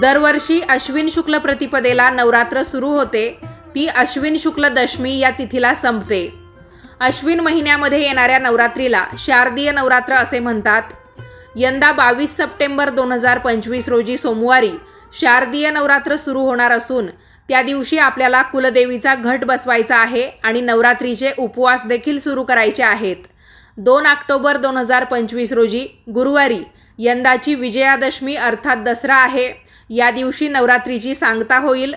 दरवर्षी अश्विन शुक्ल प्रतिपदेला नवरात्र सुरू होते. ती अश्विन शुक्ल दशमी या तिथीला संपते. अश्विन महिन्यामध्ये येणाऱ्या नवरात्रीला शारदीय नवरात्र असे म्हणतात. यंदा बावीस सप्टेंबर दोन हजार पंचवीस रोजी सोमवारी शारदीय नवरात्र सुरू होणार असून त्या दिवशी आपल्याला कुलदेवीचा घट बसवायचा आहे आणि नवरात्रीचे उपवास देखील सुरू करायचे आहेत. दोन ऑक्टोबर दोन हजार पंचवीस रोजी गुरुवारी यंदाची विजयादशमी अर्थात दसरा आहे. या दिवशी नवरात्रीची सांगता होईल.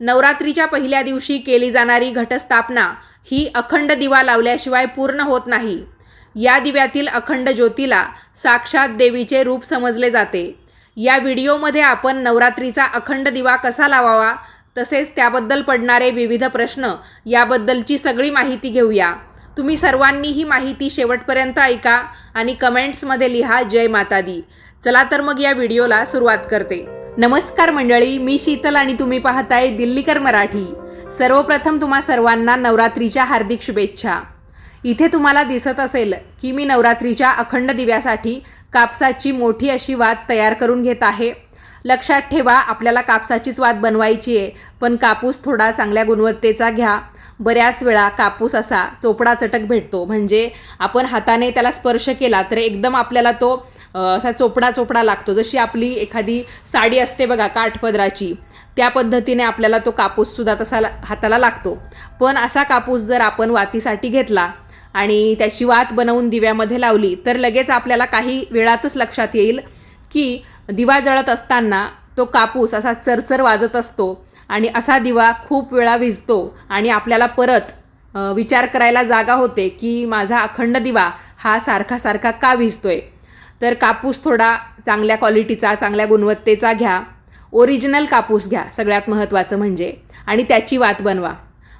नवरात्रीच्या पहिल्या दिवशी केली जाणारी घटस्थापना ही अखंड दिवा लावल्याशिवाय पूर्ण होत नाही. या दिव्यातील अखंड ज्योतीला साक्षात देवीचे रूप समजले जाते. या व्हिडिओमध्ये आपण नवरात्रीचा अखंड दिवा कसा लावावा तसेच त्याबद्दल पडणारे विविध प्रश्न याबद्दलची सगळी माहिती घेऊया. तुम्ही सर्वांनी ही माहिती शेवटपर्यंत ऐका आणि कमेंट्समध्ये लिहा जय माता दी चला तर मग या व्हिडिओला सुरुवात करते. नमस्कार मंडळी मी शीतल आणि तुम्ही पाहताय दिल्लीकर मराठी. सर्वप्रथम तुम्हा सर्वांना नवरात्रीच्या हार्दिक शुभेच्छा. इथे तुम्हाला दिसत असेल की मी नवरात्रीच्या अखंड दिव्यासाठी कापसाची मोठी अशी वात तयार करून घेत आहे. लक्षात ठेवा आपल्याला कापसाचीच वात बनवायची आहे पण कापूस थोडा चांगल्या गुणवत्तेचा घ्या. बऱ्याच वेळा कापूस असा चोपडा चटक भेटतो. म्हणजे आपण हाताने त्याला स्पर्श केला तर एकदम आपल्याला तो असा चोपडा चोपडा लागतो. जशी आपली एखादी साडी असते बघा काठपदराची त्या पद्धतीने आपल्याला तो कापूससुद्धा तसा ला- हाताला लागतो. पण असा कापूस जर आपण वातीसाठी घेतला आणि त्याची वात बनवून दिव्यामध्ये लावली तर लगेच आपल्याला काही वेळातच लक्षात येईल की दिवा जळत असताना तो कापूस असा चरचर वाजत असतो. आणि असा दिवा खूप वेळा विजतो आणि आपल्याला परत विचार करायला जागा होते की माझा अखंड दिवा हा सारखा सारखा का विजतोय? तर कापूस थोडा चांगल्या क्वालिटीचा चांगल्या गुणवत्तेचा घ्या. ओरिजिनल कापूस घ्या सगळ्यात महत्त्वाचं म्हणजे. आणि त्याची वात बनवा.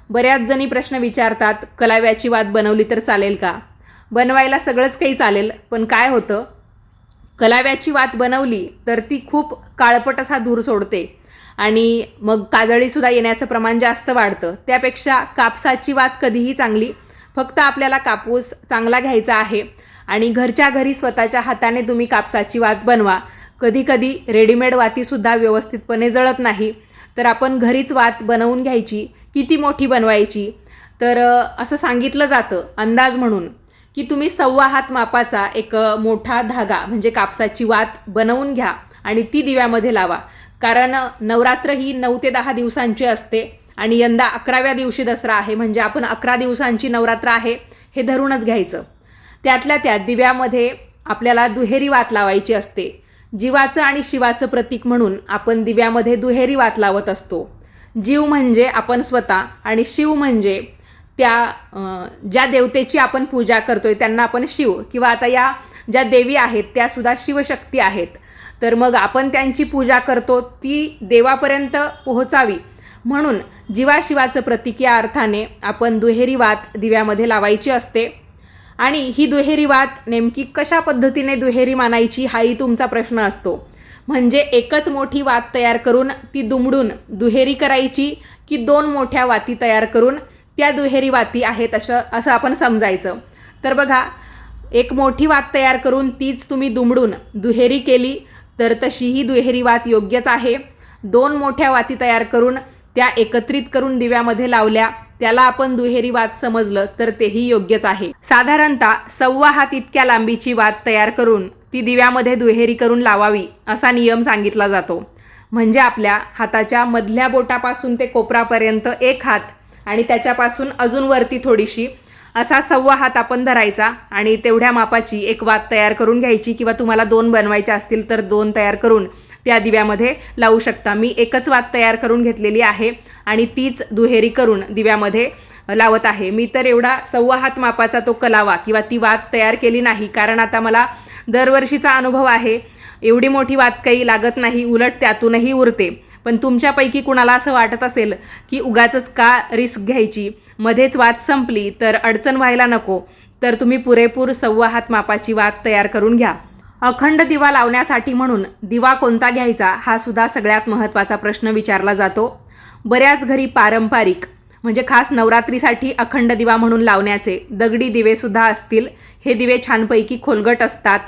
बऱ्याच जणी प्रश्न विचारतात कलाव्याची वात बनवली तर चालेल का? बनवायला सगळंच काही चालेल पण काय होतं? कलाव्याची वात बनवली तर ती खूप काळपट असा धूर सोडते. आणि मग काजळीसुद्धा येण्याचं प्रमाण जास्त वाढतं. त्यापेक्षा कापसाची वात कधीही चांगली फक्त आपल्याला कापूस चांगला घ्यायचा आहे आणि घरच्या घरी स्वतःच्या हाताने तुम्ही कापसाची वात बनवा. कधीकधी रेडीमेड वातीसुद्धा व्यवस्थितपणे जळत नाही. तर आपण घरीच वात बनवून घ्यायची किती मोठी बनवायची? तर असं सांगितलं जातं अंदाज म्हणून की तुम्ही सव्वा हात मापाचा एक मोठा धागा म्हणजे कापसाची वात बनवून घ्या आणि ती दिव्यामध्ये लावा. कारण नवरात्र ही नऊ ते दहा दिवसांची असते आणि यंदा अकराव्या दिवशी दसरा आहे. म्हणजे आपण अकरा दिवसांची नवरात्र आहे हे धरूनच घ्यायचं. त्यातल्या त्यात दिव्यामध्ये आपल्याला दुहेरी वात लावायची असते. जीवाचं आणि शिवाचं प्रतीक म्हणून आपण दिव्यामध्ये दुहेरी वात लावत असतो. जीव म्हणजे आपण स्वतः आणि शिव म्हणजे त्या ज्या देवतेची आपण पूजा करतोय त्यांना आपण शिव किंवा आता या ज्या देवी आहेत त्यासुद्धा शिवशक्ती आहेत. तर मग आपण त्यांची पूजा करतो ती देवापर्यंत पोहोचावी. म्हणून जीवाशिवाचं प्रतीक या अर्थाने आपण दुहेरी वात दिव्यामध्ये लावायची असते. आणि ही दुहेरी वात नेमकी कशा पद्धतीने दुहेरी मानायची हाही तुमचा प्रश्न असतो. म्हणजे एकच मोठी वात तयार करून ती दुमडून दुहेरी करायची की दोन मोठ्या वाती तयार करून त्या दुहेरी वाती आहेत असं असं आपण समजायचं. तर बघा एक मोठी वात तयार करून तीच तुम्ही दुमडून दुहेरी केली तर तशी ही दुहेरी वात योग्यच आहे. दोन मोठ्या वाती तयार करून त्या एकत्रित करून दिव्यामध्ये लावल्या. त्याला आपण दुहेरी वात समजलं तर तेही योग्यच आहे. साधारणतः सव्वा हात इतक्या लांबीची वात तयार करून ती दिव्यामध्ये दुहेरी करून लावावी असा नियम सांगितला जातो. म्हणजे आपल्या हाताच्या मधल्या बोटापासून ते कोपरापर्यंत एक हात आणि त्याच्यापासून अजून वरती थोडीशी असा सव्वा हात आपण धरायचा आणि तेवढ्या मापाची एक वात तयार करून घ्यायची किंवा तुम्हाला दोन बनवायच्या असतील तर दोन तयार करून त्या दिव्यामध्ये लावू शकता. मी एकच वात तयार करून घेतलेली आहे आणि तीच दुहेरी करून दिव्यामध्ये लावत आहे. मी तर एवढा सव्वा हात मापाचा तो कलावा किंवा ती वात तयार केली नाही कारण आता मला दरवर्षीचा अनुभव आहे. एवढी मोठी वात काही लागत नाही उलट त्यातूनही उरते. पण तुमच्यापैकी कुणाला असं वाटत असेल की उगाचच का रिस्क घ्यायची? मध्येच वाद संपली तर अडचण व्हायला नको. तर तुम्ही पुरेपूर सव्वा हात मापाची वाद तयार करून घ्या. अखंड दिवा लावण्यासाठी म्हणून दिवा कोणता घ्यायचा हा सुद्धा सगळ्यात महत्त्वाचा प्रश्न विचारला जातो. बऱ्याच घरी पारंपरिक म्हणजे खास नवरात्रीसाठी अखंड दिवा म्हणून लावण्याचे दगडी दिवेसुद्धा असतील. हे दिवे छानपैकी खोलगट असतात.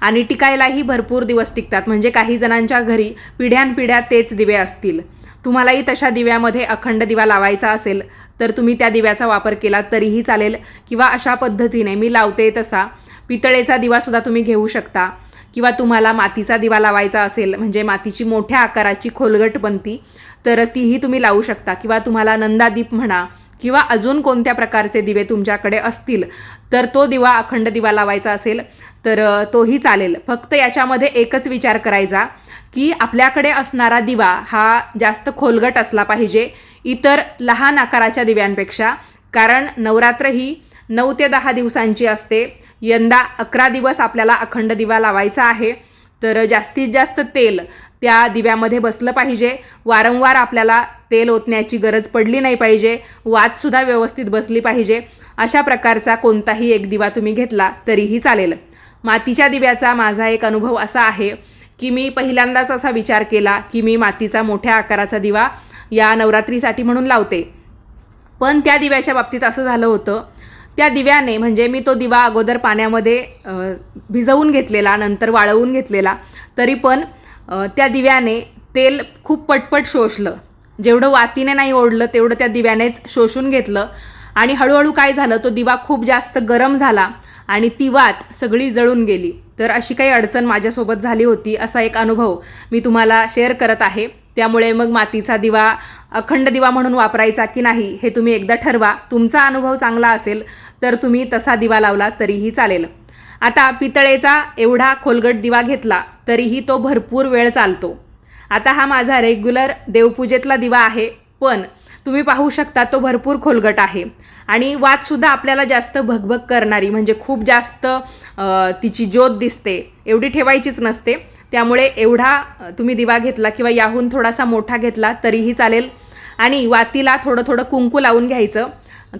आणि टिकायलाही भरपूर दिवस टिकतात. म्हणजे काही जणांच्या घरी पिढ्यानपिढ्या तेच दिवे असतील. तुम्हालाही तशा दिव्यामध्ये अखंड दिवा लावायचा असेल तर तुम्ही त्या दिव्याचा वापर केला तरीही चालेल. किंवा अशा पद्धतीने मी लावते तसा पितळेचा दिवासुद्धा तुम्ही घेऊ शकता. किंवा तुम्हाला मातीचा दिवा लावायचा असेल म्हणजे मातीची मोठ्या आकाराची खोलगट बनती तर तीही तुम्ही लावू शकता. किंवा तुम्हाला नंदादीप म्हणा किंवा अजून कोणत्या प्रकारचे दिवे तुमच्याकडे असतील तर तो दिवा अखंड दिवा लावायचा असेल तर तोही चालेल. फक्त याच्यामध्ये एकच विचार करायचा की आपल्याकडे असणारा दिवा हा जास्त खोलगट असला पाहिजे इतर लहान आकाराच्या दिव्यांपेक्षा कारण नवरात्र ही नऊ ते दहा दिवसांची असते. यंदा अकरा दिवस आपल्याला अखंड दिवा लावायचा आहे तर जास्तीत जास्त तेल त्या दिव्यामध्ये बसलं पाहिजे. वारंवार आपल्याला तेल ओतण्याची गरज पडली नाही पाहिजे. वातसुद्धा व्यवस्थित बसली पाहिजे. अशा प्रकारचा कोणताही एक दिवा तुम्ही घेतला तरीही चालेल. मातीच्या दिव्याचा माझा एक अनुभव असा आहे की मी पहिल्यांदाच असा विचार केला की मी मातीचा मोठ्या आकाराचा दिवा या नवरात्रीसाठी म्हणून लावते. पण त्या दिव्याच्या बाबतीत असं झालं होतं. त्या दिव्याने म्हणजे मी तो दिवा अगोदर पाण्यामध्ये भिजवून घेतलेला नंतर वाळवून घेतलेला. तरी पण त्या दिव्याने तेल खूप पटपट शोषलं. जेवढं वातीने नाही ओढलं तेवढं त्या दिव्यानेच शोषून घेतलं. आणि हळूहळू काय झालं तो दिवा खूप जास्त गरम झाला आणि ती वात सगळी जळून गेली. तर अशी काही अडचण माझ्यासोबत झाली होती असा एक अनुभव मी तुम्हाला शेअर करत आहे. त्यामुळे मग मातीचा दिवा अखंड दिवा म्हणून वापरायचा की नाही हे तुम्ही एकदा ठरवा. तुमचा अनुभव चांगला असेल तर तुम्ही तसा दिवा लावला तरीही चालेल. आता पितळेचा एवढा खोलगट दिवा घेतला तरीही तो भरपूर वेळ चालतो. आता हा माझा रेग्युलर देवपूजेतला दिवा आहे पण तुम्ही पाहू शकता तो भरपूर खोलगट आहे. आणि वातसुद्धा आपल्याला जास्त भगभग करणारी म्हणजे खूप जास्त तिची ज्योत दिसते. एवढी ठेवायचीच नसते. त्यामुळे एवढा तुम्ही दिवा घेतला किंवा याहून थोडासा मोठा घेतला तरीही चालेल. आणि वातीला थोडं थोडं कुंकू लावून घ्यायचं.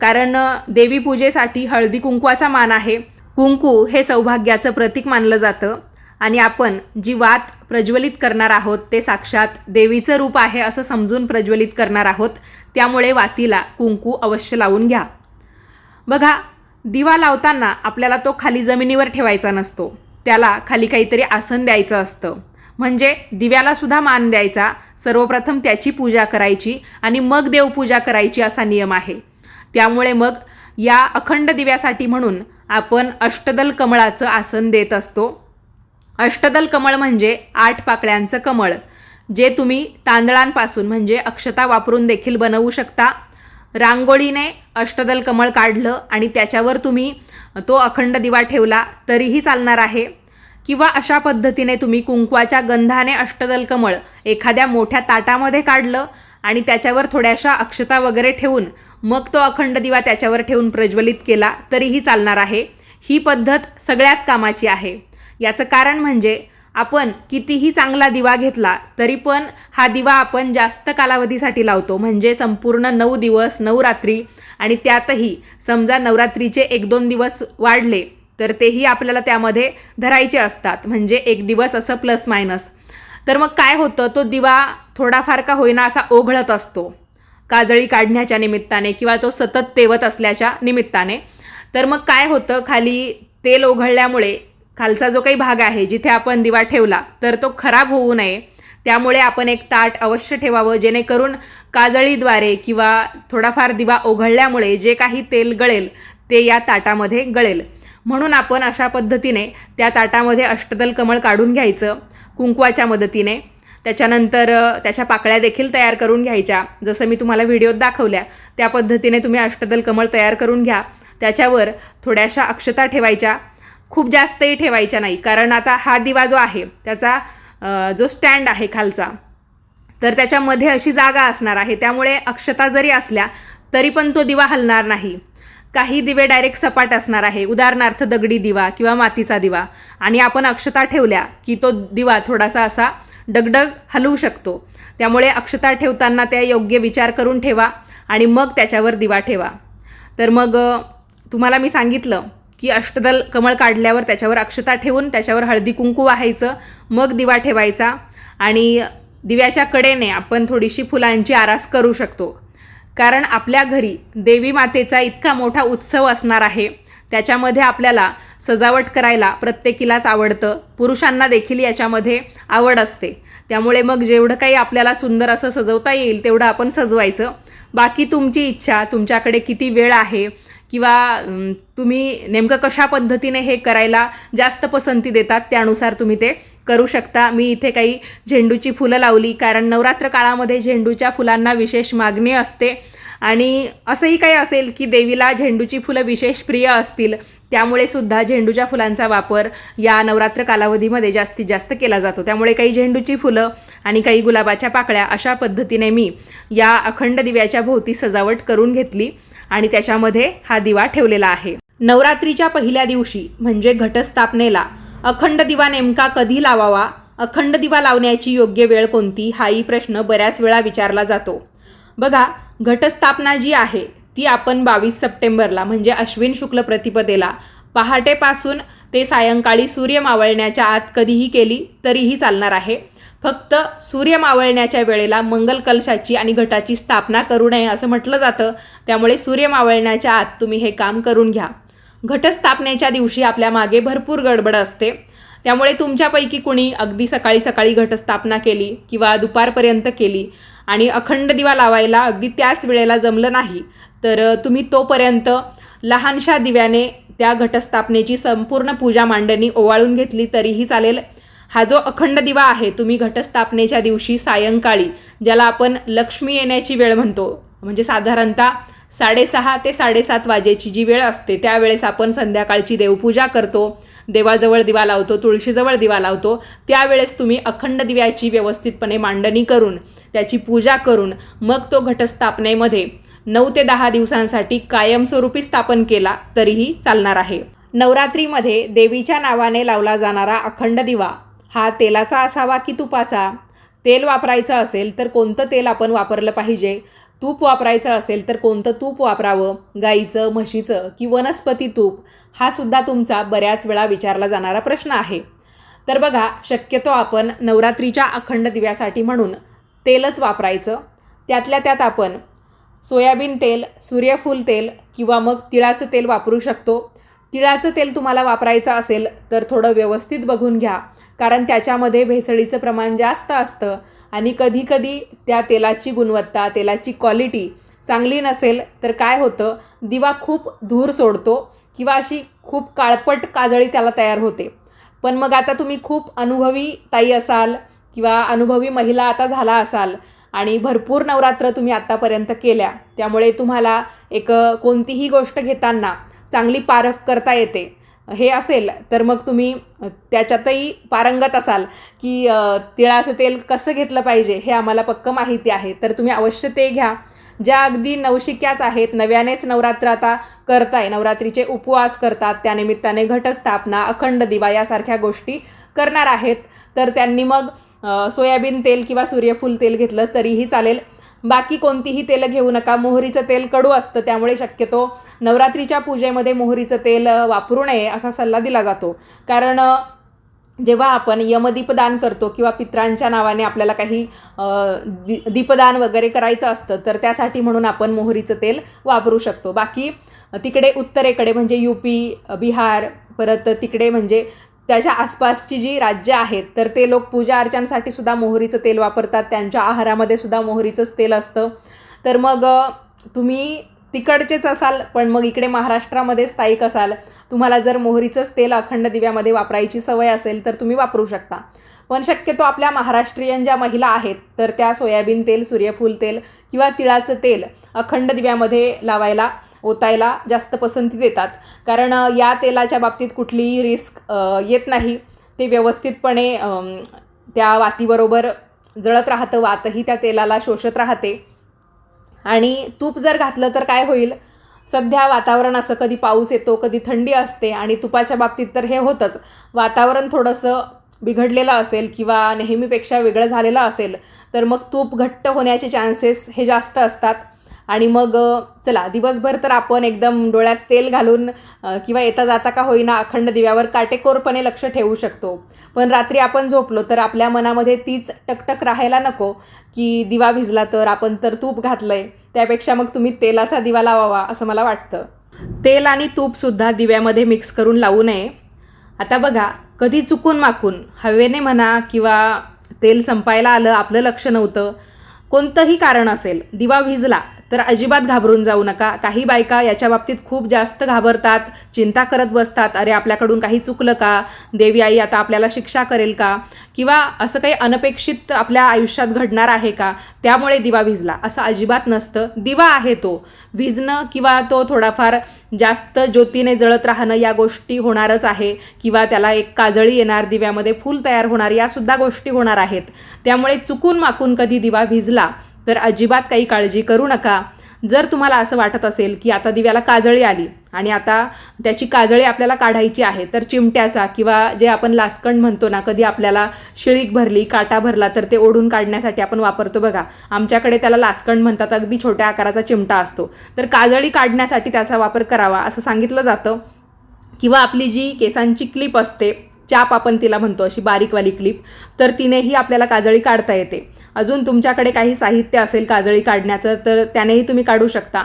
कारण देवी पूजेसाठी हळदी कुंकवाचा मान आहे. कुंकू हे सौभाग्याचं प्रतीक मानलं जातं. आणि आपण जी वात प्रज्वलित करणार आहोत ते साक्षात देवीचं रूप आहे असं समजून प्रज्वलित करणार आहोत. त्यामुळे वातीला कुंकू अवश्य लावून घ्या. बघा दिवा लावताना आपल्याला तो खाली जमिनीवर ठेवायचा नसतो. त्याला खाली काहीतरी आसन द्यायचं असतं. म्हणजे दिव्याला सुद्धा मान द्यायचा. सर्वप्रथम त्याची पूजा करायची आणि मग देवपूजा करायची असा नियम आहे. त्यामुळे मग या अखंड दिव्यासाठी म्हणून आपण अष्टदल कमळाचं आसन देत असतो. अष्टदल कमळ म्हणजे आठ पाकळ्यांचं कमळ जे तुम्ही तांदळांपासून म्हणजे अक्षता वापरून देखील बनवू शकता. रांगोळीने अष्टदल कमळ काढलं आणि त्याच्यावर तुम्ही तो अखंड दिवा ठेवला तरीही चालणार आहे. किंवा अशा पद्धतीने तुम्ही कुंकवाच्या गंधाने अष्टदल कमळ एखाद्या मोठ्या ताटामध्ये काढलं आणि त्याच्यावर थोड्याशा अक्षता वगैरे ठेवून मग तो अखंड दिवा त्याच्यावर ठेवून प्रज्वलित केला तरीही चालणार आहे. ही पद्धत सगळ्यात कामाची आहे. याचं कारण म्हणजे आपण कितीही चांगला दिवा घेतला तरी पण हा दिवा आपण जास्त कालावधीसाठी लावतो. म्हणजे संपूर्ण नऊ दिवस नऊ रात्री आणि त्यातही समजा नवरात्रीचे एक दोन दिवस वाढले तर तेही आपल्याला त्यामध्ये धरायचे असतात. म्हणजे एक दिवस असं प्लस मायनस तर मग काय होतं? तो दिवा थोडाफार का होईना असा ओघळत असतो. काजळी काढण्याच्या निमित्ताने किंवा तो सतत तेवत असल्याच्या निमित्ताने. तर मग काय होतं? खाली तेल ओघळल्यामुळे खालचा जो काही भाग आहे जिथे आपण दिवा ठेवला तर तो खराब होऊ नये. त्यामुळे आपण एक ताट अवश्य ठेवावं जेणेकरून काजळीद्वारे किंवा थोडाफार दिवा ओघळल्यामुळे जे काही तेल गळेल ते या ताटामध्ये गळेल. म्हणून आपण अशा पद्धतीने त्या ताटामध्ये अष्टदल कमळ काढून घ्यायचं कुंकवाच्या मदतीने. त्याच्यानंतर त्याच्या पाकळ्या देखील तयार करून घ्यायच्या. जसं मी तुम्हाला व्हिडिओत दाखवल्या त्या पद्धतीने तुम्ही अष्टदल कमळ तयार करून घ्या. त्याच्यावर थोड्याशा अक्षता ठेवायच्या. खूप जास्तही ठेवायच्या नाही. कारण आता हा दिवा जो आहे त्याचा जो स्टँड आहे खालचा तर त्याच्यामध्ये अशी जागा असणार आहे. त्यामुळे अक्षता जरी असल्या तरी पण तो दिवा हलणार नाही. काही दिवे डायरेक्ट सपाट असणार आहे. उदाहरणार्थ दगडी दिवा किंवा मातीचा दिवा. आणि आपण अक्षता ठेवल्या की तो दिवा थोडासा असा डगडग हलवू शकतो. त्यामुळे अक्षता ठेवताना त्या योग्य विचार करून ठेवा आणि मग त्याच्यावर दिवा ठेवा. तर मग तुम्हाला मी सांगितलं की अष्टदल कमळ काढल्यावर त्याच्यावर अक्षता ठेवून त्याच्यावर हळदी कुंकू वाहायचं मग दिवा ठेवायचा आणि दिव्याच्या कडेने आपण थोडीशी फुलांची आरास करू शकतो. कारण आपल्या घरी देवी मातेचा इतका मोठा उत्सव असणार आहे त्याच्यामध्ये आपल्याला सजावट करायला प्रत्येकीलाच आवडतं. पुरुषांना देखील याच्यामध्ये आवड असते. त्यामुळे मग जेवढं काही आपल्याला सुंदर असं सजवता येईल तेवढं आपण सजवायचं. बाकी तुमची इच्छा तुमच्याकडे किती वेळ आहे किंवा तुम्ही नेमकं कशा पद्धतीने हे करायला जास्त पसंती देतात त्यानुसार तुम्ही ते करू शकता. मी इथे काही झेंडूची फुलं लावली कारण नवरात्र काळामध्ये झेंडूच्या फुलांना विशेष मागणी असते. आणि असंही काही असेल की देवीला झेंडूची फुलं विशेष प्रिय असतील त्यामुळे सुद्धा झेंडूच्या फुलांचा वापर या नवरात्र कालावधीमध्ये जास्तीत जास्त केला जातो. त्यामुळे काही झेंडूची फुलं आणि काही गुलाबाच्या पाकळ्या अशा पद्धतीने मी या अखंड दिव्याच्या भोवती सजावट करून घेतली. आणि त्याच्यामध्ये हा दिवा ठेवलेला आहे. नवरात्रीच्या पहिल्या दिवशी म्हणजे घटस्थापनेला अखंड दिवा नेमका कधी लावावा अखंड दिवा लावण्याची योग्य वेळ कोणती हाही प्रश्न बऱ्याच वेळा विचारला जातो. बघा घटस्थापना जी आहे ती आपण बावीस सप्टेंबरला म्हणजे अश्विन शुक्ल प्रतिपदेला पहाटेपासून ते सायंकाळी सूर्य मावळण्याच्या आत कधीही केली तरीही चालणार आहे. फक्त सूर्य मावळण्याच्या वेळेला मंगल कलशाची आणि घटाची स्थापना करू नये असं म्हटलं जातं. त्यामुळे सूर्य मावळण्याच्या आत तुम्ही हे काम करून घ्या. घटस्थापनेच्या दिवशी आपल्या मागे भरपूर गडबड असते. त्यामुळे तुमच्यापैकी कुणी अगदी सकाळी सकाळी घटस्थापना केली किंवा दुपारपर्यंत केली आणि अखंड दिवा लावायला अगदी त्याच वेळेला जमलं नाही तर तुम्ही तोपर्यंत लहानशा दिव्याने त्या घटस्थापनेची संपूर्ण पूजा मांडणी ओवाळून घेतली तरीही चालेल. हा जो अखंड दिवा आहे तुम्ही घटस्थापनेच्या दिवशी सायंकाळी ज्याला आपण लक्ष्मी येण्याची वेळ म्हणतो म्हणजे साधारणतः साडेसहा ते साडेसात वाजेची जी वेळ असते त्यावेळेस आपण संध्याकाळची देवपूजा करतो देवाजवळ दिवा लावतो तुळशीजवळ दिवा लावतो त्यावेळेस तुम्ही अखंड दिव्याची व्यवस्थितपणे मांडणी करून त्याची पूजा करून मग तो घटस्थापनेमध्ये नऊ ते दहा दिवसांसाठी कायमस्वरूपी स्थापन केला तरीही चालणार आहे. नवरात्रीमध्ये देवीच्या नावाने लावला जाणारा अखंड दिवा हा तेलाचा असावा की तुपाचा? तेल वापरायचं असेल तर कोणतं तेल आपण वापरलं पाहिजे? तूप वापरायचं असेल तर कोणतं तूप वापरावं? गाईचं म्हशीचं की वनस्पती तूप? हा सुद्धा तुमचा बऱ्याच वेळा विचारला जाणारा प्रश्न आहे. तर बघा शक्यतो आपण नवरात्रीच्या अखंड दिव्यासाठी म्हणून तेलच वापरायचं. त्यातल्या त्यात आपण सोयाबीन तेल सूर्यफूल तेल किंवा मग तिळाचं तेल वापरू शकतो. तिळाचं तेल तुम्हाला वापरायचं असेल तर थोडं व्यवस्थित बघून घ्या. कारण त्याच्यामध्ये भेसळीचं प्रमाण जास्त असतं आणि कधीकधी त्या तेलाची गुणवत्ता तेलाची क्वालिटी चांगली नसेल तर काय होतं? दिवा खूप धूर सोडतो किंवा अशी खूप काळपट काजळी त्याला तयार होते. पण मग आता तुम्ही खूप अनुभवी ताई असाल किंवा अनुभवी महिला आता झाला असाल आणि भरपूर नवरात्र तुम्ही आत्तापर्यंत केल्या त्यामुळे तुम्हाला एक कोणतीही गोष्ट घेताना चांगली पारख करता येते. हे असेल तर मग तुम्ही त्याच्यातही पारंगत असाल की तिळाचं तेल कसं घेतलं पाहिजे हे आम्हाला पक्क माहिती आहे. तर तुम्ही अवश्य ते घ्या. ज्या अगदी नवशिक्याच आहेत नव्यानेच नवरात्र आता करताय नवरात्रीचे उपवास करतात त्यानिमित्ताने घटस्थापना अखंड दिवा यासारख्या गोष्टी करणार आहेत. तर त्यांनी मग सोयाबीन तेल किंवा सूर्यफूल तेल घेतलं तरीही चालेल. बाकी कोणतीही तेलं घेऊ नका. मोहरीचं तेल कडू असतं त्यामुळे शक्यतो नवरात्रीच्या पूजेमध्ये मोहरीचं तेल वापरू नये असा सल्ला दिला जातो. कारण जेव्हा आपण यमदीपदान करतो किंवा पित्रांच्या नावाने आपल्याला काही दि दीपदान वगैरे करायचं असतं तर त्यासाठी म्हणून आपण मोहरीचं तेल वापरू शकतो. बाकी तिकडे उत्तरेकडे म्हणजे यू पी बिहार परत तिकडे म्हणजे त्याच्या आसपासची जी राज्य आहेत तर ते लोक पूजा अर्चनासाठी सुद्धा मोहरीचं तेल वापरतात त्यांच्या आहारामध्ये सुद्धा मोहरीचंच तेल असतं. तर मग तुम्ही तिकडचेच असाल पण मग इकडे महाराष्ट्रामध्ये स्थायिक असाल. तुम्हाला जर मोहरीचंच तेल अखंड दिव्यामध्ये वापरायची सवय असेल तर तुम्ही वापरू शकता. पण शक्यतो आपल्या महाराष्ट्रीयन ज्या महिला आहेत तर त्या सोयाबीन तेल सूर्यफूल तेल किंवा तिळाचं तेल अखंड दिव्यामध्ये लावायला ओतायला जास्त पसंती देतात. कारण या तेलाच्या बाबतीत कुठलीही रिस्क येत नाही. ते व्यवस्थितपणे त्या वातीबरोबर जळत राहतं वातही त्या तेलाला शोषत राहते. आणि तूप जर घातलं तर काय होईल? सध्या वातावरण असं कधी पाऊस येतो कधी थंडी असते आणि तुपाच्या बाबतीत तर हे होतंच. वातावरण थोडंसं बिघडलेलं असेल किंवा नेहमीपेक्षा वेगळं झालेलं असेल तर मग तूप घट्ट होण्याचे चान्सेस हे जास्त असतात. आणि मग चला दिवसभर तर आपण एकदम डोळ्यात तेल घालून किंवा येता जाता का होईना अखंड दिव्यावर काटेकोरपणे लक्ष ठेवू शकतो. पण रात्री आपण झोपलो तर आपल्या मनामध्ये तीच टकटक राहायला नको की दिवा भिजला तर आपण तर तूप घातलं आहे त्यापेक्षा मग तुम्ही तेलाचा दिवा लावावा असं मला वाटतं. तेल आणि तूपसुद्धा दिव्यामध्ये मिक्स करून लावू नये. आता बघा कधी चुकून माकून हवेने म्हणा किंवा तेल संपायला आलं आपलं लक्ष नव्हतं कोणतंही कारण असेल दिवा भिजला तर अजिबात घाबरून जाऊ नका. काही बायका याच्या बाबतीत खूप जास्त घाबरतात चिंता करत बसतात. अरे आपल्याकडून काही चुकलं का? देवी आई आता आपल्याला शिक्षा करेल का? किंवा असं काही अनपेक्षित आपल्या आयुष्यात घडणार आहे का? त्यामुळे दिवा भिजला. असं अजिबात नसतं. दिवा आहे तो. भिजणं किंवा तो थोडाफार जास्त ज्योतीने जळत राहणं या गोष्टी होणारच आहे. किंवा त्याला एक काजळी येणार दिव्यामध्ये फूल तयार होणार यासुद्धा गोष्टी होणार आहेत. त्यामुळे चुकून माकून कधी दिवा भिजला तर अजिबात काही काळजी करू नका. जर तुम्हाला असं वाटत असेल की आता दिव्याला काजळी आली आणि आता त्याची काजळी आपल्याला काढायची आहे तर चिमट्याचा किंवा जे आपण लासकण म्हणतो ना कधी आपल्याला शिळीक भरली काटा भरला तर ते ओढून काढण्यासाठी आपण वापरतो बघा. आमच्याकडे त्याला लासकण म्हणतात अगदी छोट्या आकाराचा चिमटा असतो. तर काजळी काढण्यासाठी त्याचा वापर करावा असं सांगितलं जातं. किंवा आपली जी केसांची क्लिप असते चाप आपण तिला म्हणतो अशी बारीकवाली क्लिप तर तिनेही आपल्याला काजळी काढता येते. अजून तुमच्याकडे काही साहित्य असेल काजळी काढण्याचं तर त्यानेही तुम्ही काढू शकता.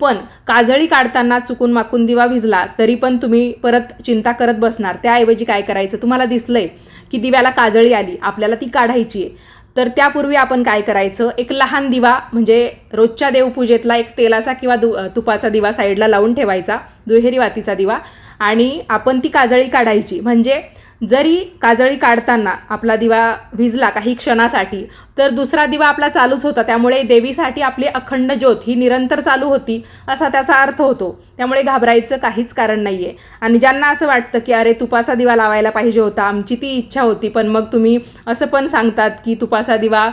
पण काजळी काढताना चुकून माकून दिवा भिजला तरी पण तुम्ही परत चिंता करत बसणार. त्याऐवजी काय करायचं? तुम्हाला दिसलंय की दिव्याला काजळी आली आपल्याला ती काढायची आहे. तर त्यापूर्वी आपण काय करायचं? एक लहान दिवा म्हणजे रोजच्या देवपूजेतला एक तेलाचा किंवा दु तुपाचा दिवा साईडला लावून ठेवायचा दुहेरी वातीचा दिवा. आणि आपण ती काजळी काढायची. म्हणजे जरी काजळी काढताना आपला दिवा भिजला काही क्षणासाठी तर दुसरा दिवा आपला चालूच होता. त्यामुळे देवीसाठी आपली अखंड ज्योत ही निरंतर चालू होती असा त्याचा अर्थ होतो. त्यामुळे घाबरायचं काहीच कारण नाही आहे आणि ज्यांना असं वाटतं की अरे तुपाचा दिवा लावायला पाहिजे होता आमची ती इच्छा होती पण मग तुम्ही असं पण सांगतात की तुपाचा दिवा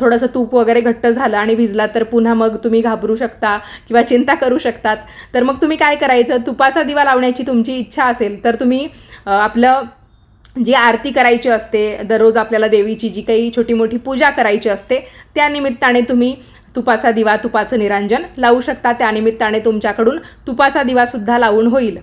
थोडंसं तूप वगैरे घट्ट झालं आणि भिजला तर पुन्हा मग तुम्ही घाबरू शकता किंवा चिंता करू शकतात. तर मग तुम्ही काय करायचं? तुपाचा दिवा लावण्याची तुमची इच्छा असेल तर तुम्ही आपलं जी आरती करायची असते दररोज आपल्याला देवीची जी काही छोटी मोठी पूजा करायची असते त्या निमित्ताने तुम्ही तुपाचा दिवा तुपाचं निरांजन लावू शकता. त्यानिमित्ताने तुमच्याकडून तुपाचा दिवासुद्धा लावून होईल.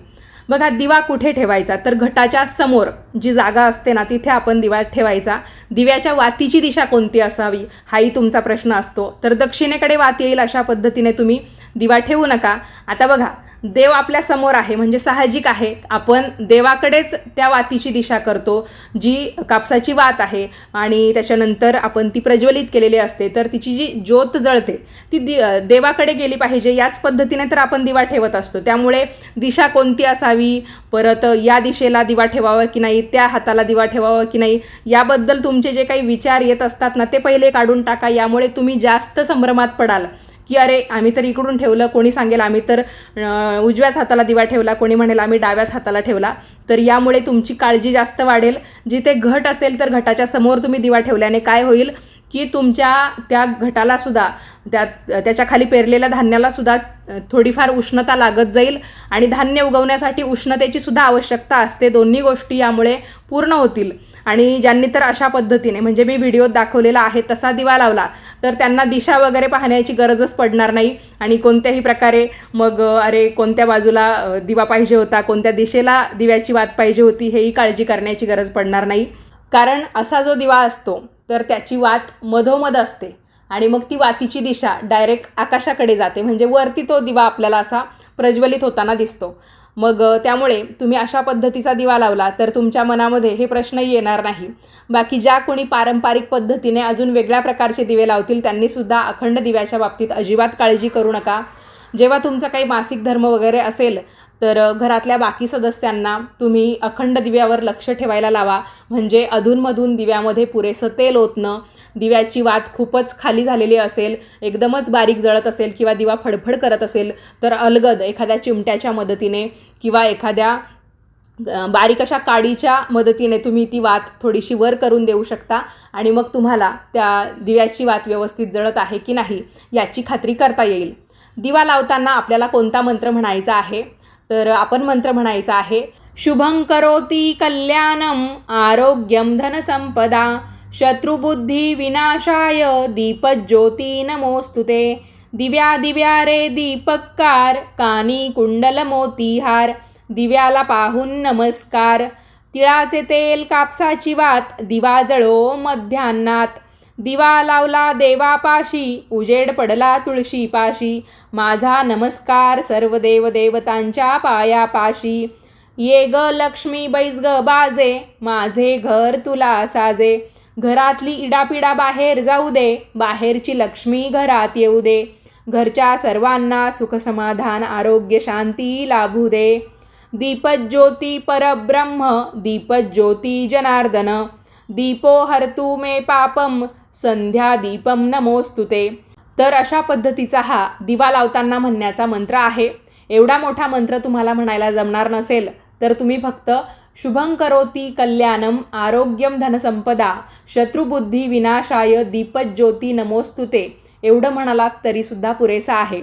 बघा दिवा कुठे ठेवायचा? तर घटाच्या समोर जी जागा असते ना तिथे आपण दिवा ठेवायचा. दिव्याच्या वातीची दिशा कोणती असावी हाही तुमचा प्रश्न असतो. तर दक्षिणेकडे वात येईल अशा पद्धतीने तुम्ही दिवा ठेवू नका. आता बघा देव आपल्यासमोर आहे म्हणजे साहजिक आहे. आपण देवाकडेच त्या वातीची दिशा करतो जी कापसाची वात आहे आणि त्याच्यानंतर आपण ती प्रज्वलित केलेली असते तर तिची जी ज्योत जळते ती दि देवाकडे गेली पाहिजे याच पद्धतीने तर आपण दिवा ठेवत असतो. त्यामुळे दिशा कोणती असावी? परत या दिशेला दिवा ठेवावा की नाही? त्या हाताला दिवा ठेवावा की नाही? याबद्दल तुमचे जे काही विचार येत असतात ना ते पहिले काढून टाका. यामुळे तुम्ही जास्त संभ्रमात पडाल. की अरे आम्ही तर इकडून ठेवलं कोणी सांगेल आम्ही तर उजव्याच हाताला दिवा ठेवला कोणी म्हणेल आम्ही डाव्याच हाताला ठेवला. तर यामुळे तुमची काळजी जास्त वाढेल. जिथे घट असेल तर घटाच्या समोर तुम्ही दिवा ठेवल्याने काय होईल? की तुमच्या त्या घटाला सुद्धा त्या त्याच्याखाली पेरलेल्या धान्याला सुद्धा थोडीफार उष्णता लागत जाईल आणि धान्य उगवण्यासाठी उष्णतेची सुद्धा आवश्यकता असते. दोन्ही गोष्टी यामुळे पूर्ण होतील. आणि ज्यांनी तर अशा पद्धतीने म्हणजे मी व्हिडिओत दाखवलेला आहे तसा दिवा लावला तर त्यांना दिशा वगैरे पाहण्याची गरजच पडणार नाही. आणि कोणत्याही प्रकारे मग अरे कोणत्या बाजूला दिवा पाहिजे होता कोणत्या दिशेला दिव्याची वात पाहिजे होती हेही काळजी करण्याची गरज पडणार नाही. कारण असा जो दिवा असतो तर त्याची वात मधोमध असते. आणि मग ती वातीची दिशा डायरेक्ट आकाशाकडे जाते. म्हणजे वरती तो दिवा आपल्याला असा प्रज्वलित होताना दिसतो. मग त्यामुळे तुम्ही अशा पद्धतीचा दिवा लावला तर तुमच्या मनामध्ये हे प्रश्नही येणार नाही. बाकी ज्या कोणी पारंपरिक पद्धतीने अजून वेगळ्या प्रकारचे दिवे लावतील त्यांनीसुद्धा अखंड दिव्याच्या बाबतीत अजिबात काळजी करू नका. जेव्हा तुमचा काही मासिक धर्म वगैरे असेल तर घरातल्या बाकी सदस्यांना तुम्ही अखंड दिव्यावर लक्ष ठेवायला लावा. म्हणजे अधूनमधून दिव्यामध्ये पुरेसं तेल ओतणं. दिव्याची वात खूपच खाली झालेली असेल एकदमच बारीक जळत असेल किंवा दिवा फडफड करत असेल तर अलगद एखाद्या चिमट्याच्या मदतीने किंवा एखाद्या बारीक अशा काडीच्या मदतीने तुम्ही ती वात थोडीशी वर करून देऊ शकता आणि मग तुम्हाला त्या दिव्याची वात व्यवस्थित जळत आहे की नाही याची खात्री करता येईल. दिवा लावताना आपल्याला कोणता मंत्र म्हणायचा आहे? तर आपण मंत्र म्हणायचा आहे. शुभं करोती कल्याणम आरोग्यम धनसंपदा शत्रुबुद्धी विनाशाय दीपज्योती नमोस्तुते दिव्या दिव्या रे दीपककार कानी कुंडल मोतीहार दिव्याला पाहून नमस्कार। तिळाचे तेल कापसाची वात दिवा जळो मध्यान्नात दिवा लावला देवापाशी उजेड पडला तुळशीपाशी. माझा नमस्कार सर्व देव देवतांच्या पायापाशी. ये ग लक्ष्मी बैस ग बाजे माझे घर तुला साजे. घरातली इडापिडा बाहेर जाऊ दे बाहेरची लक्ष्मी घरात येऊ दे. घरच्या सर्वांना सुखसमाधान आरोग्य शांती लाभू दे. दीपज्योती परब्रह्म दीपज्योती जनार्दन. दीपो हर्तु मे पापम संध्या दीपम नमोस्तुते तर अशा पद्धतीचा हा दिवा लावताना म्हणण्याचा मंत्र आहे. एवढा मोठा मंत्र तुम्हाला म्हणायला जमणार नसेल तर तुम्ही फक्त शुभं करोती कल्याणम आरोग्यम धनसंपदा शत्रुबुद्धी विनाशाय दीपज्योती नमोस्तुते एवढं म्हणालात तरीसुद्धा पुरेसा आहे.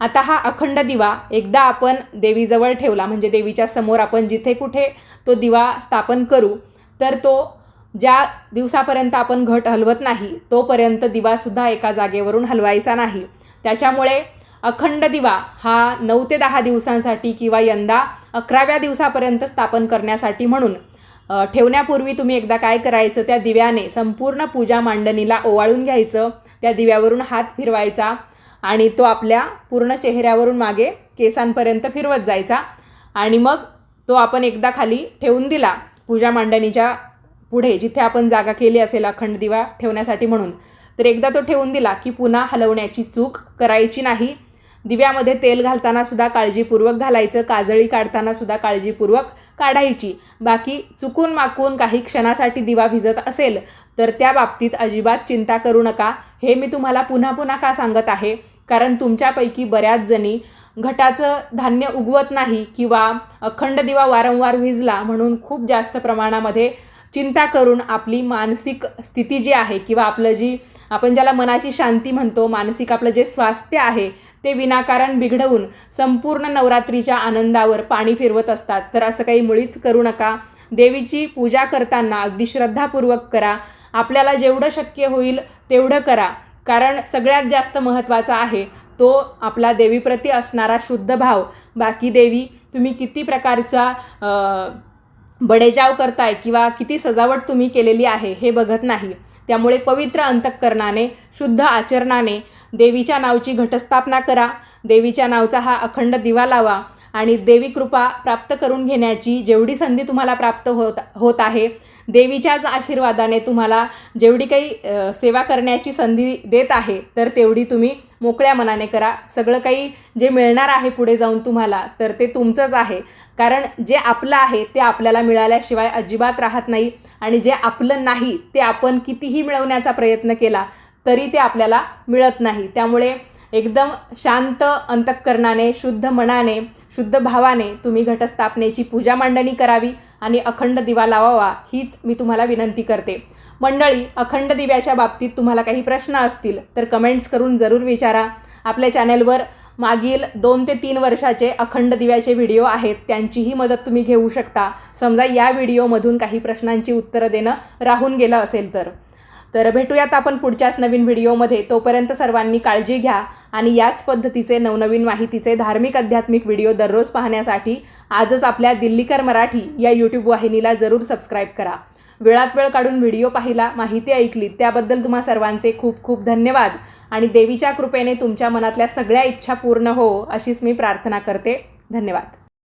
आता हा अखंड दिवा एकदा आपण देवीजवळ ठेवला म्हणजे देवीच्या समोर आपण जिथे कुठे तो दिवा स्थापन करू तर तो ज्या दिवसापर्यंत आपण घट हलवत नाही तोपर्यंत दिवासुद्धा एका जागेवरून हलवायचा नाही. त्याच्यामुळे अखंड दिवा हा नऊ ते दहा दिवसांसाठी किंवा यंदा अकराव्या दिवसापर्यंत स्थापन करण्यासाठी म्हणून ठेवण्यापूर्वी तुम्ही एकदा काय करायचं त्या दिव्याने संपूर्ण पूजा मांडणीला ओवाळून घ्यायचं त्या दिव्यावरून हात फिरवायचा आणि तो आपल्या पूर्ण चेहऱ्यावरून मागे केसांपर्यंत फिरवत जायचा आणि मग तो आपण एकदा खाली ठेवून दिला पूजा मांडणीच्या पुढे जिथे आपण जागा केली असेल अखंड दिवा ठेवण्यासाठी म्हणून तर एकदा तो ठेवून दिला की पुन्हा हलवण्याची चूक करायची नाही. दिव्यामध्ये तेल घालताना सुद्धा काळजीपूर्वक घालायचं काजळी काढताना सुद्धा काळजीपूर्वक काढायची. बाकी चुकून माकून काही क्षणासाठी दिवा भिजत असेल तर त्या बाबतीत अजिबात चिंता करू नका. हे मी तुम्हाला पुन्हा पुन्हा का सांगत आहे? कारण तुमच्यापैकी बऱ्याच जणी घटाचं धान्य उगवत नाही किंवा अखंड दिवा वारंवार विजला म्हणून खूप जास्त प्रमाणामध्ये चिंता करून आपली मानसिक स्थिती जी आहे किंवा आपलं जी आपण ज्याला मनाची शांती म्हणतो मानसिक आपलं जे स्वास्थ्य आहे ते विनाकारण बिघडवून संपूर्ण नवरात्रीच्या आनंदावर पाणी फिरवत असतात. तर असं काही मुळीच करू नका. देवीची पूजा करताना अगदी श्रद्धापूर्वक करा. आपल्याला जेवढं शक्य होईल तेवढं करा. कारण सगळ्यात जास्त महत्त्वाचा आहे तो आपला देवीप्रती असणारा शुद्ध भाव. बाकी देवी तुम्ही किती प्रकारचा बडेजाव करताय किंवा किती सजावट तुम्ही केलेली आहे हे बघत नाही. त्यामुळे पवित्र अंतःकरणाने शुद्ध आचरणाने देवीच्या नावची घटस्थापना करा. देवीच्या नावचा हा अखंड दिवा लावा आणि देवी कृपा प्राप्त करून घेण्याची जेवढी संधी तुम्हाला प्राप्त होत होत आहे देवीच्याच आशीर्वादाने तुम्हाला जेवढी काही सेवा करण्याची संधी देत आहे तर तेवढी तुम्ही मोकळ्या मनाने करा. सगळं काही जे मिळणार आहे पुढे जाऊन तुम्हाला तर ते तुमचंच आहे. कारण जे आपलं आहे ते आपल्याला मिळाल्याशिवाय अजिबात राहत नाही. आणि जे आपलं नाही ते आपण कितीही मिळवण्याचा प्रयत्न केला तरी ते आपल्याला मिळत नाही. त्यामुळे एकदम शांत अंतःकरणाने शुद्ध मनाने शुद्ध भावाने तुम्ही घटस्थापनेची पूजा मांडणी करावी आणि अखंड दिवा लावावा हीच मी तुम्हाला विनंती करते. मंडळी अखंड दिव्याच्या बाबतीत तुम्हाला काही प्रश्न असतील तर कमेंट्स करून जरूर विचारा. आपल्या चॅनेलवर मागील दोन ते तीन वर्षाचे अखंड दिव्याचे व्हिडिओ आहेत त्यांचीही मदत तुम्ही घेऊ शकता. समजा या व्हिडिओमधून काही प्रश्नांची उत्तरं देणं राहून गेलं असेल तर. तर भेटूयात आपण पुढच्याच नवीन व्हिडिओमध्ये. तोपर्यंत सर्वांनी काळजी घ्या आणि याच पद्धतीचे नवनवीन माहितीचे धार्मिक आध्यात्मिक व्हिडिओ दररोज पाहण्यासाठी आजच आपल्या दिल्लीकर मराठी या यूट्यूब वाहिनीला जरूर सबस्क्राईब करा. वेळात वेळ काढून व्हिडिओ पाहिला माहिती ऐकली त्याबद्दल तुम्हा सर्वांचे खूप खूप धन्यवाद. आणि देवीच्या कृपेने तुमच्या मनातल्या सगळ्या इच्छा पूर्ण हो अशीच मी प्रार्थना करते. धन्यवाद.